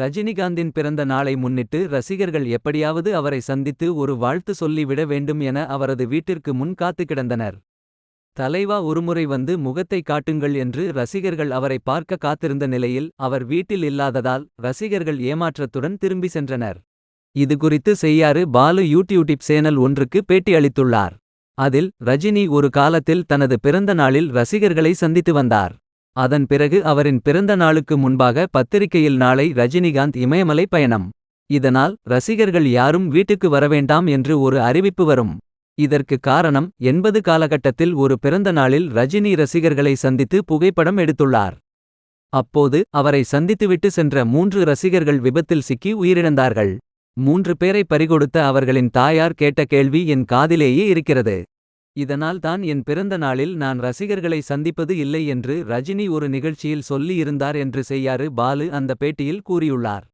ரஜினிகாந்தின் பிறந்த நாளை முன்னிட்டு ரசிகர்கள் எப்படியாவது அவரை சந்தித்து ஒரு வாழ்த்து சொல்லிவிட வேண்டும் என அவரது வீட்டிற்கு முன் காத்து கிடந்தனர். தலைவா ஒருமுறை வந்து முகத்தை காட்டுங்கள் என்று ரசிகர்கள் அவரை பார்க்க காத்திருந்த நிலையில் அவர் வீட்டில் இல்லாததால் ரசிகர்கள் ஏமாற்றத்துடன் திரும்பி சென்றனர். இது குறித்து செய்யாறு பாலு யூடியூடிப் சேனல் ஒன்றுக்கு பேட்டி அளித்துள்ளார். அதில் ரஜினி ஒரு காலத்தில் தனது பிறந்த நாளில் ரசிகர்களை சந்தித்து வந்தார். அதன் பிறகு அவரின் பிறந்த நாளுக்கு முன்பாக பத்திரிகையில் நாளை ரஜினிகாந்த் இமயமலை பயணம். இதனால் ரசிகர்கள் யாரும் வீட்டுக்கு வரவேண்டாம் என்று ஒரு அறிவிப்பு வரும். இதற்கு காரணம் எண்பது காலகட்டத்தில் ஒரு பிறந்த நாளில் ரஜினி ரசிகர்களை சந்தித்து புகைப்படம் எடுத்துள்ளார். அப்போது அவரை சந்தித்துவிட்டு சென்ற மூன்று ரசிகர்கள் விபத்தில் சிக்கி உயிரிழந்தார்கள். மூன்று பேரை பறிகொடுத்த அவர்களின் தாயார் கேட்ட கேள்வி என் காதிலேயே இருக்கிறது. இதனால் தான் என் பிறந்த நாளில் நான் ரசிகர்களை சந்திப்பது இல்லை என்று ரஜினி ஒரு நிகழ்ச்சியில் சொல்லி இருந்தார் என்று செய்யாறு பாலு அந்த பேட்டியில் கூறியுள்ளார்.